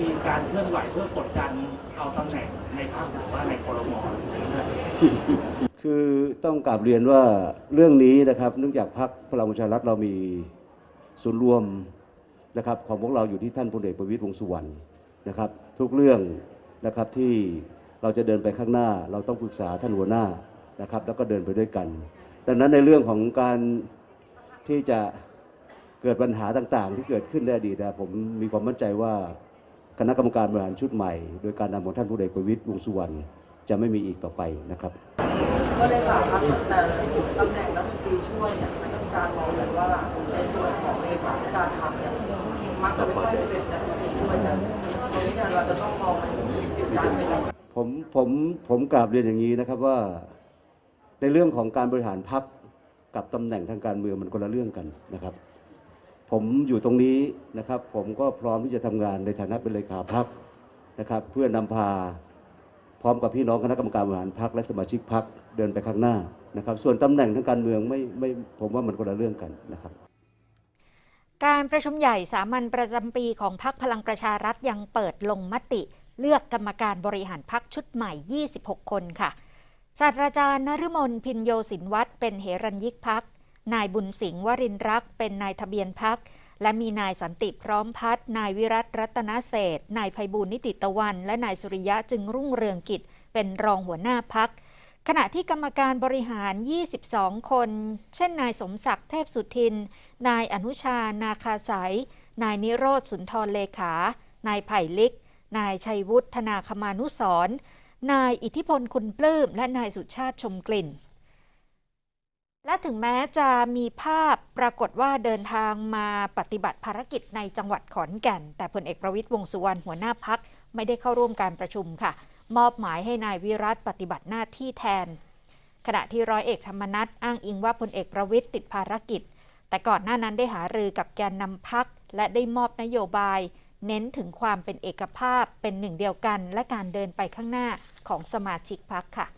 มีการเคลื่อนไหวเพื่อกดดันเอาตำแหน่งในพรรคหรือว่าในครมด้วยคือต้องกราบเรียนว่าเรื่องนี้นะครับ เนื่องจากพรรคพลังประชารัฐเรามีส่วนรวมนะครับของพวกเราอยู่ที่ท่านพลเอกประวิตรวงสุวรรณนะครับ ทุกเรื่องนะครับที่เราจะเดินไปข้างหน้า เราต้องปรึกษาท่านหัวหน้านะครับ แล้วก็เดินไปด้วยกัน ดังนั้นในเรื่องของการที่จะเกิดปัญหาต่างๆ ที่เกิดขึ้นในอดีตนะผมมีความมั่นใจว่า คณะกรรมการบริหารชุดใหม่ โดยการนำของท่านพลเอกประวิตรวงษ์สุวรรณจะไม่มีอีกต่อไปนะครับ ก็ได้ข่าวครับแต่ตำแหน่งรัฐมนตรีช่วยเนี่ยมันต้องการมองแบบว่าในส่วนของเลขาธิการพรรคเนี่ยมักจะไม่ค่อยได้เป็นรัฐมนตรีช่วยกันตรงนี้เนี่ยเราจะต้องมองมันเป็นการเป็นผมผมผมกราบเรียนอย่างนี้นะครับว่า ในเรื่องของการบริหารพักกับตำแหน่งทางการเมืองมันคนละเรื่องกันนะครับ ผมอยู่ตรงนี้นะครับ ผมก็พร้อมที่จะทำงานในฐานะเป็นเลขาพักนะครับ เพื่อนำพาพร้อมกับพี่น้องคณะกรรมการบริหารพักและสมาชิกพักเดินไปข้างหน้านะครับ ส่วนตำแหน่งทางการเมืองไม่ไม่ผมว่ามันคนละเรื่องกันนะครับการประชุมใหญ่สามัญประจำปีของพักพลังประชารัฐยังเปิดลงมติ เลือกกรรมการบริหารพักชุดใหม่ 26 คนค่ะ ศาสตราจารย์นฤมลพินโยสินวัตรเป็นเหรัญยิกพัก นายบุญสิงห์วรินรักษ์เป็นนายทะเบียนพัก และมีนายสันติพร้อมพัฒน์นายวิรัตรัตนเศษนายภัยบูลนิติตะวัน และนายสุริยะจึงรุ่งเรืองกิจ เป็นรองหัวหน้าพักขณะที่กรรมการบริหาร 22 คน เช่น นายสมศักดิ์เทพสุทิน นายอนุชา นาคาสาย นายนิโรธสุนทรเลขา นายไผ่ลิก นายชัยวุฒิธนาคมานุสรณ์นายอิทธิพลคุณปลื้ม และนายสุชาติชมกลิ่น และถึงแม้จะมีภาพปรากฏว่าเดินทางมาปฏิบัติภารกิจในจังหวัดขอนแก่น แต่พลเอกประวิตยวงสุวรรณหัวหน้าพักไม่ได้เข้าร่วมการประชุมค่ะ มอบหมายให้นายวิรัตปฏิบัติหน้าที่แทน ขณะที่ร้อยเอกธรรมนัฐอ้างอิงว่าพลเอกประวิตยติดภารกิจ แต่ก่อนหน้านั้นได้หารือกับแกนนำพักและได้มอบนโยบาย เน้นถึงความเป็นเอกภาพเป็นหนึ่งเดียวกัน และการเดินไปข้างหน้าของสมาชิกพักค่ะ